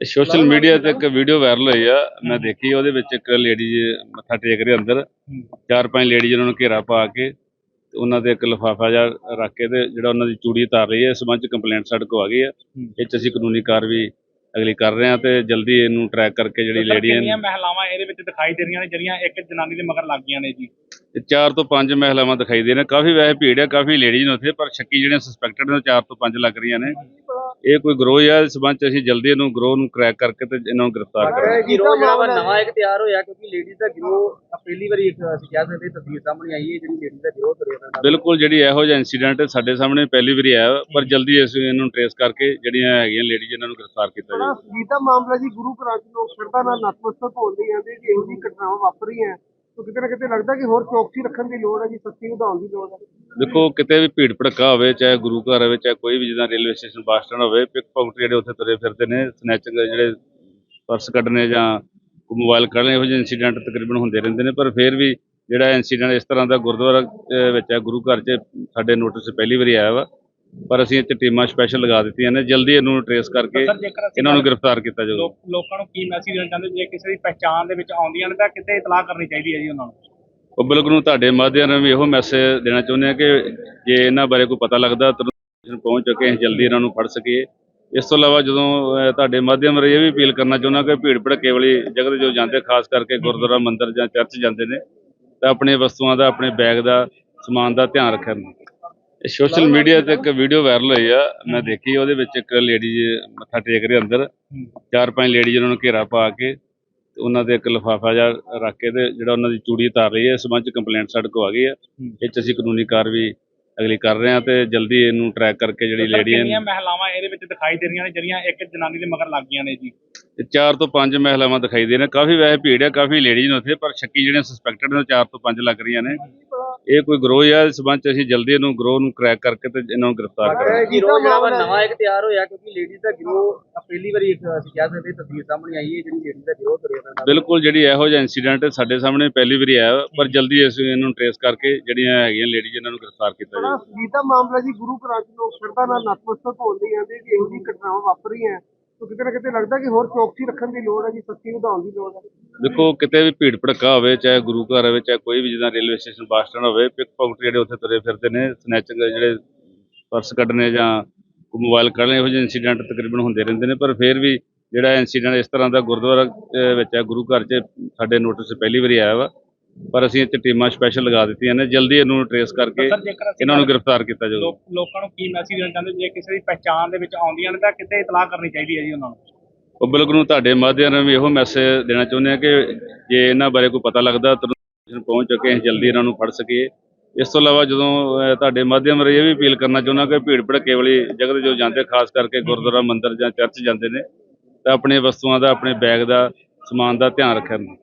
Social media ਤੇ ਇੱਕ video viral ਹੋਈ ਆ ਮੈਂ ਦੇਖੀ ਉਹਦੇ ਵਿੱਚ ਇੱਕ ਲੇਡੀ ਮੱਥਾ ਟੇਕ ਰਹੀ ਅੰਦਰ। ਚਾਰ ਪੰਜ ਲੇਡੀ ਉਹਨਾਂ ਨੂੰ ਘੇਰਾ ਪਾ ਕੇ ਤੇ ਉਹਨਾਂ ਦੇ ਇੱਕ ਲਿਫਾਫਾ ਜਿਹਾ ਰੱਖ ਕੇ ਤੇ ਜਿਹੜਾ ਉਹਨਾਂ ਦੀ ਚੂੜੀ ਉਤਾਰ ਰਹੀ ਹੈ ਇਸ ਸੰਬੰਧ ਚ ਕੰਪਲੇਂਟ ਸਾਡੇ ਕੋਲ ਆ ਗਈ ਹੈ। ਇਹ ਚ ਅਸੀਂ ਕਾਨੂੰਨੀ ਕਾਰਵਾਈ ਅਗਲੀ ਕਰ ਰਹੇ ਹਾਂ ਤੇ ਜਲਦੀ ਇਹਨੂੰ ਟਰੈਕ ਕਰਕੇ ਜਿਹੜੀ ਸਰ, ਲੇਡੀ ਕਿੰਨੀਆਂ ਮਹਿਲਾਵਾਂ ਇਹਦੇ ਵਿੱਚ ਦਿਖਾਈ ਦੇ ਰਹੀਆਂ ਨੇ ਜਿਹੜੀਆਂ ਇੱਕ ਜਨਾਨੀ ਦੇ ਮਗਰ ਲੱਗ ਗਈਆਂ ਨੇ ਜੀ? ਤੇ ਚਾਰ ਤੋਂ ਪੰਜ ਮਹਿਲਾਵਾਂ ਦਿਖਾਈ ਦੇ ਨੇ। ਕਾਫੀ ਵੈਸੇ ਭੀੜ ਹੈ ਕਾਫੀ ਲੇਡੀਜ਼ ਨੇ ਉੱਥੇ ਪਰ ਸ਼ੱਕੀ ਜਿਹੜੇ ਸਸਪੈਕਟਡ ਨੇ ਚਾਰ ਤੋਂ ਪੰਜ ਲੱਗ ਰਹੀਆਂ ਨੇ। ਇਹ ਕੋਈ ਗਰੋਹ ਹੈ ਇਸ ਸੰਬੰਧ ਚ ਅਸੀਂ ਜਲਦੀ ਇਹਨੂੰ ਗਰੋਹ ਨੂੰ ਕ੍ਰੈਕ ਕਰਕੇ ਤੇ ਇਹਨਾਂ ਨੂੰ ਗ੍ਰਿਫਤਾਰ ਕਰਾਂਗੇ। ਗਿਰੋਹ ਜਿਹੜਾ ਵਾ ਨਵਾਂ ਇੱਕ ਤਿਆਰ ਹੋਇਆ ਕਿਉਂਕਿ ਲੇਡੀਜ਼ ਦਾ ਗਿਰੋਹ ਪਹਿਲੀ ਵਾਰੀ ਇੱਕ ਅਸੀਂ ਕਹਿ ਸਕਦੇ ਹਾਂ ਤਸਵੀਰ ਸਾਹਮਣੇ ਆਈ ਹੈ ਜਿਹੜੀ ਲੇਡੀਜ਼ ਦਾ ਗਿਰੋਹ ਤੁਰਿਆ ਫਿਰਦਾ ਬਿਲਕੁਲ ਜਿਹੜੀ ਇਹੋ ਜਿਹਾ ਇਨਸੀਡੈਂਟ ਸਾਡੇ ਸਾਹਮਣੇ ਪਹਿਲੀ ਵਾਰੀ ਆਇਆ ਪਰ ਜਲਦੀ ਅਸੀਂ ਇਹਨੂੰ ਟਰੇਸ ਕਰਕੇ ਜਿਹੜੀਆਂ ਹੈਗੀਆਂ ਲੇਡੀਜ਼ ਇਹਨਾਂ ਨੂੰ ਗ੍ਰਿਫਤਾਰ ਕੀਤਾ ਜਾਵੇ ਸੰਗੀਤਾ ਮਾਮਲਾ ਜੀ ਗੁਰੂ ਘਰਾਂ ਚ ਲੋਕ ਸ਼ਰਧਾ ਨਾਲ ਨਤਮਸਤਕ ਹੋਣਦੇ ਜਾਂਦੇ ਕਿ ਇਹੋ ਜਿਹੀ ਘਟਨਾਵਾਂ ਵਾਪਰ ਰਹੀਆਂ ਤਾਂ ਕਿਤੇ ਨਾ ਕਿਤੇ ਲੱਗਦਾ ਕਿ ਹੋਰ ਚੌਕਸੀ ਰੱਖਣ ਦੀ ਲੋੜ ਹੈ ਜੀ ਸਖਤੀ ਵਧਾਉਣ ਦੀ ਲੋੜ ਹੈ। ਦੇਖੋ, ਕਿਤੇ ਵੀ ਭੀੜ ਭੜਕਾ ਹੋਵੇ, ਚਾਹੇ ਗੁਰੂ ਘਰ ਹੋਵੇ, ਚਾਹੇ ਕੋਈ ਵੀ ਜਿੱਦਾਂ ਰੇਲਵੇ ਸਟੇਸ਼ਨ, ਬੱਸ ਸਟੈਂਡ ਹੋਵੇ ਪਿਕ ਪਾਕਟ ਜਿਹੜੇ ਉੱਥੇ ਤੁਰੇ ਫਿਰਦੇ ਨੇ ਸਨੈਚਿੰਗ ਜਿਹੜੇ ਪਰਸ ਕੱਢਣੇ ਜਾਂ ਮੋਬਾਈਲ ਕੱਢਣੇ ਇਹੋ ਜਿਹੇ ਇਨਸੀਡੈਂਟ ਤਕਰੀਬਨ ਹੁੰਦੇ ਰਹਿੰਦੇ ਨੇ, ਪਰ ਫਿਰ ਵੀ ਜਿਹੜਾ ਇਨਸੀਡੈਂਟ ਇਸ ਤਰ੍ਹਾਂ ਦਾ ਗੁਰਦੁਆਰਾ ਵਿੱਚ ਹੈ, ਗੁਰੂ ਘਰ 'ਚ ਸਾਡੇ ਨੋਟਿਸ ਪਹਿਲੀ ਵਾਰੀ ਆਇਆ ਵਾ। ਪਰ ਅਸੀਂ ਇੱਥੇ ਟੀਮਾਂ ਸਪੈਸ਼ਲ ਲਗਾ ਦਿੱਤੀਆਂ ਨੇ ਜਲਦੀ ਇਹਨੂੰ ਟਰੇਸ ਕਰਕੇ ਇਹਨਾਂ ਨੂੰ ਗ੍ਰਿਫਤਾਰ ਕੀਤਾ ਜਾਊਗਾ। ਲੋਕ- ਨੂੰ ਕੀ ਮੈਸੇਜ ਦੇਣਾ ਚਾਹੁੰਦੇ? ਜੇ ਕਿਸੇ ਦੀ ਪਹਿਚਾਣ ਦੇ ਵਿੱਚ ਆਉਂਦੀਆਂ ਨੇ ਤਾਂ ਕਿਤੇ ਇਤਲਾਹ ਕਰਨੀ ਚਾਹੀਦੀ ਹੈ ਜੀ ਉਹਨਾਂ ਨੂੰ। ਪਬਲਿਕ ਨੂੰ ਤੁਹਾਡੇ ਮਾਧਿਅਮ ਰਾਹੀਂ ਇਹੋ ਮੈਸੇਜ ਦੇਣਾ ਚਾਹੁੰਦੇ ਹਾਂ ਕਿ ਜੇ ਇਹਨਾਂ ਬਾਰੇ ਕੋਈ ਪਤਾ ਲੱਗਦਾ ਤਾਂ ਪਹੁੰਚ ਚੁੱਕੇ ਜਲਦੀ ਇਹਨਾਂ ਨੂੰ ਫੜ ਸਕੀਏ ਇਸ ਤੋਂ ਇਲਾਵਾ ਜਦੋਂ ਤੁਹਾਡੇ ਮਾਧਿਅਮ ਰਾਹੀਂ ਇਹ ਵੀ ਅਪੀਲ ਕਰਨਾ ਚਾਹੁੰਦਾ ਕਿ ਭੀੜ ਭੜਕੇ ਵਾਲੀ ਜਗ੍ਹਾ ਤੇ ਜੋ ਜਾਂਦੇ ਖਾਸ ਕਰਕੇ ਗੁਰਦੁਆਰਾ ਮੰਦਿਰ ਜਾਂ ਚਰਚ ਜਾਂਦੇ ਨੇ ਤਾਂ ਆਪਣੀਆਂ ਵਸਤੂਆਂ ਦਾ ਆਪਣੇ ਬੈਗ ਦਾ ਸਮਾਨ ਦਾ ਧਿਆਨ ਰੱਖਣ। ਸੋਸ਼ਲ ਮੀਡੀਆ ਤੇ ਇੱਕ ਵੀਡੀਓ ਵਾਇਰਲ ਹੋਈ ਆ ਮੈਂ ਦੇਖੀ ਉਹਦੇ ਵਿੱਚ ਇੱਕ ਲੇਡੀ ਮੱਥਾ ਟੇਕ ਰਹੀ ਅੰਦਰ। ਚਾਰ ਪੰਜ ਲੇਡੀ ਉਹਨਾਂ ਨੂੰ ਘੇਰਾ ਪਾ ਕੇ ਤੇ ਉਹਨਾਂ ਦੇ ਇੱਕ ਲਿਫਾਫਾ ਜਿਹਾ ਰੱਖ ਕੇ ਤੇ ਜਿਹੜਾ ਉਹਨਾਂ ਦੀ ਚੂੜੀ ਉਤਾਰ ਰਹੀ ਹੈ ਇਸ ਸੰਬੰਧ ਚ ਕੰਪਲੇਂਟ ਸਾਡੇ ਕੋਲ ਆ ਗਈ ਹੈ। ਇਹ ਚ ਅਸੀਂ ਕਾਨੂੰਨੀ ਕਾਰਵਾਈ ਅਗਲੀ ਕਰ ਰਹੇ ਹਾਂ ਤੇ ਜਲਦੀ ਇਹਨੂੰ ਟਰੈਕ ਕਰਕੇ ਜਿਹੜੀ ਲੇਡੀ ਕਿੰਨੀਆਂ ਮਹਿਲਾਵਾਂ ਇਹਦੇ ਵਿੱਚ ਦਿਖਾਈ ਦੇ ਰਹੀਆਂ ਨੇ ਜਿਹੜੀਆਂ ਇੱਕ ਜਨਾਨੀ ਦੇ ਮਗਰ ਲੱਗ ਗਈਆਂ ਨੇ ਜੀ? ਤੇ ਚਾਰ ਤੋਂ ਪੰਜ ਮਹਿਲਾਵਾਂ ਦਿਖਾਈ ਦੇ ਨੇ। ਕਾਫੀ ਵੈਸੇ ਭੀੜ ਹੈ ਕਾਫੀ ਲੇਡੀਜ਼ ਨੇ ਉੱਥੇ ਪਰ ਸ਼ੱਕੀ ਜਿਹੜੇ ਸਸਪੈਕਟਡ ਨੇ ਚਾਰ ਤੋਂ ਪੰਜ ਲੱਗ ਰਹੀਆਂ ਨੇ। ਇਹ ਕੋਈ ਗਰੋਹ ਹੈ ਇਸ ਸੰਬੰਧ ਚ ਅਸੀਂ ਜਲਦੀ ਇਹਨੂੰ ਗਰੋਹ ਨੂੰ ਕ੍ਰੈਕ ਕਰਕੇ ਤੇ ਇਹਨਾਂ ਨੂੰ ਗ੍ਰਿਫਤਾਰ ਕਰਾਂਗੇ। ਗਿਰੋਹ ਜਿਹੜਾ ਵਾ ਨਵਾਂ ਇੱਕ ਤਿਆਰ ਹੋਇਆ ਕਿਉਂਕਿ ਲੇਡੀਜ਼ ਦਾ ਗਿਰੋਹ ਪਹਿਲੀ ਵਾਰੀ ਇੱਕ ਅਸੀਂ ਕਹਿ ਸਕਦੇ ਹਾਂ ਤਸਵੀਰ ਸਾਹਮਣੇ ਆਈ ਹੈ ਜਿਹੜੀ ਲੇਡੀਜ਼ ਦਾ ਗਿਰੋਹ ਤੁਰਿਆ ਬਿਲਕੁਲ ਜਿਹੜੀ ਇਹੋ ਜਿਹਾ ਇਨਸੀਡੈਂਟ ਸਾਡੇ ਸਾਹਮਣੇ ਪਹਿਲੀ ਵਾਰੀ ਆਇਆ ਵਾ, ਪਰ ਜਲਦੀ ਅਸੀਂ ਇਹਨੂੰ ਟਰੇਸ ਕਰਕੇ ਜਿਹੜੀਆਂ ਹੈਗੀਆਂ ਲੇਡੀਜ਼ ਇਹਨਾਂ ਨੂੰ ਗ੍ਰਿਫਤਾਰ ਕੀਤਾ ਜਾਵੇ ਸੰਗੀਤਾ ਮਾਮਲਾ ਜੀ ਗੁਰੂ ਘਰਾਂ ਚ ਲੋਕ ਸ਼ਰਧਾ ਨਾਲ ਨਤਮਸਤਕ ਹੋਣਦੇ ਜਾਂਦੇ ਕਿ ਇਹੋ ਜਿਹੀ ਘਟਨਾਵਾਂ ਵਾਪਰ ਰਹੀਆਂ ਤਾਂ ਕਿਤੇ ਨਾ ਕਿਤੇ ਲੱਗਦਾ ਕਿ ਹੋਰ ਚੌਕਸੀ ਰੱਖਣ ਦੀ ਲੋੜ ਹੈ ਜੀ ਸਖਤੀ ਵਧਾਉਣ ਦੀ ਲੋੜ ਹੈ। ਦੇਖੋ, ਕਿਤੇ ਵੀ ਭੀੜ ਭੜਕਾ ਹੋਵੇ, ਚਾਹੇ ਗੁਰੂ ਘਰ ਹੋਵੇ, ਚਾਹੇ ਕੋਈ ਵੀ ਜਿੱਦਾਂ ਰੇਲਵੇ ਸਟੇਸ਼ਨ, ਬੱਸ ਸਟੈਂਡ ਹੋਵੇ, ਪਿਕ ਪਾਕਟ ਜਿਹੜੇ ਉੱਥੇ ਤੁਰੇ ਫਿਰਦੇ ਨੇ ਸਨੈਚਿੰਗ ਜਿਹੜੇ ਪਰਸ ਕੱਢਣੇ ਜਾਂ ਮੋਬਾਈਲ ਕੱਢਣੇ ਇਹੋ ਜਿਹੇ ਇਨਸੀਡੈਂਟ ਤਕਰੀਬਨ ਹੁੰਦੇ ਰਹਿੰਦੇ ਨੇ, ਪਰ ਫਿਰ ਵੀ ਜਿਹੜਾ ਇਨਸੀਡੈਂਟ ਇਸ ਤਰ੍ਹਾਂ ਦਾ ਗੁਰਦੁਆਰਾ ਵਿੱਚ ਹੈ, ਗੁਰੂ ਘਰ 'ਚ ਸਾਡੇ ਨੋਟਿਸ ਪਹਿਲੀ ਵਾਰੀ ਆਇਆ ਵਾ ਪਰ ਅਸੀਂ ਇੱਥੇ ਟੀਮਾਂ ਸਪੈਸ਼ਲ ਲਗਾ ਦਿੱਤੀਆਂ ਨੇ ਜਲਦੀ ਇਹਨੂੰ ਟਰੇਸ ਕਰਕੇ ਸਰ ਜੇਕਰ ਅਸੀਂ ਇਹਨਾਂ ਨੂੰ ਗ੍ਰਿਫਤਾਰ ਕੀਤਾ ਜਾਊਗਾ। ਲੋਕ- ਲੋਕਾਂ ਨੂੰ ਕੀ ਮੈਸੇਜ ਦੇਣਾ ਚਾਹੁੰਦੇ ਜੇ ਕਿਸੇ ਦੀ ਪਹਿਚਾਣ ਦੇ ਵਿੱਚ ਆਉਂਦੀਆਂ ਨੇ ਤਾਂ ਕਿਤੇ ਇਤਲਾਹ ਕਰਨੀ ਚਾਹੀਦੀ ਹੈ ਜੀ ਉਹਨਾਂ ਨੂੰ? ਪਬਲਿਕ ਨੂੰ ਤੁਹਾਡੇ ਮਾਧਿਅਮ ਰਾਹੀਂ ਇਹੋ ਮੈਸੇਜ ਦੇਣਾ ਚਾਹੁੰਦੇ ਹਾਂ ਕਿ ਜੇ ਇਹਨਾਂ ਬਾਰੇ ਕੋਈ ਪਤਾ ਲੱਗਦਾ ਤਾਂ ਪਹੁੰਚ ਚੁੱਕੇ ਅਸੀਂ ਜਲਦੀ ਇਹਨਾਂ ਨੂੰ ਫੜ ਸਕੀਏ। ਇਸ ਤੋਂ ਇਲਾਵਾ ਜਦੋਂ ਅਹ, ਤੁਹਾਡੇ ਮਾਧਿਅਮ ਰਾਹੀਂ ਇਹ ਵੀ ਅਪੀਲ ਕਰਨਾ ਚਾਹੁੰਦਾ ਕਿ ਭੀੜ ਭੜਕੇ ਵਾਲੀ ਜਗ੍ਹਾ ਤੇ ਜੋ ਜਾਂਦੇ ਖਾਸ ਕਰਕੇ ਗੁਰਦੁਆਰਾ ਮੰਦਿਰ ਜਾਂ ਚਰਚ ਜਾਂਦੇ ਨੇ ਤਾਂ ਆਪਣੀਆਂ ਵਸਤੂਆਂ ਦਾ ਆਪਣੇ ਬੈਗ ਦਾ ਸਮਾਨ ਦਾ ਧਿਆਨ ਰੱਖਣ।